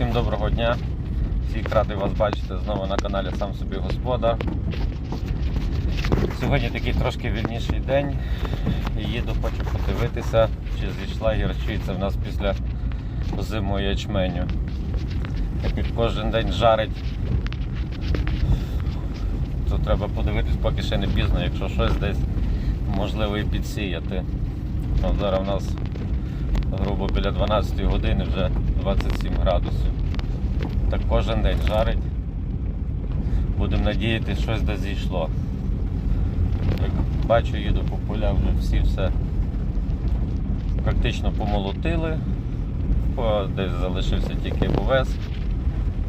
Всім доброго дня. Всіх радий вас бачити знову на каналі Сам собі Господар. Сьогодні такий трошки вільніший день. Їду, хочу подивитися, чи зійшла гірчиця в нас після зиму ячменю. Як кожен день жарить, то треба подивитись, поки ще не пізно, якщо щось десь можливо і підсіяти. От зараз у нас грубо біля 12 години вже 27 градусів. Так кожен день жарить. Будемо надіятися, щось де зійшло. Як бачу, їду по полях, вже всі все практично помолотили. Десь залишився тільки овес.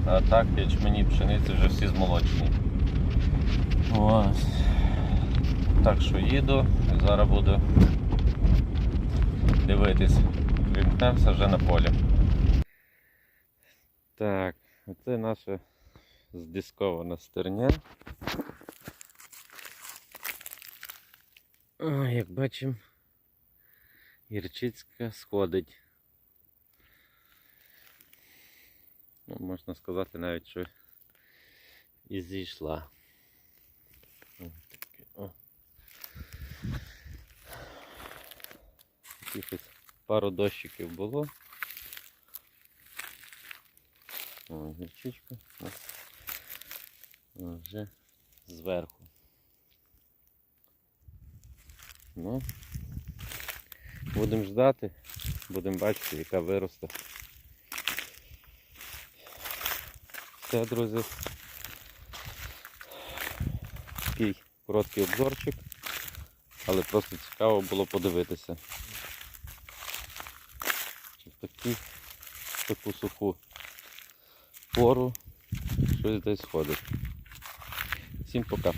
А так ячмені пшениці вже всі змолочені. Ось. Так що їду зараз буду дивитись. Вімкнемося вже на полі. Так, оце наша здискована стерня. О, як бачимо, гірчицька сходить. Ну, можна сказати навіть, що і зійшла. Якихось пару дощиків було. О, гірчичка вже зверху. Ну, будемо ждати, будемо бачити, яка виросте. Все, друзі. Такий короткий обзорчик, але просто цікаво було подивитися. Чи таку суху пору щось десь ходить. Всім пока.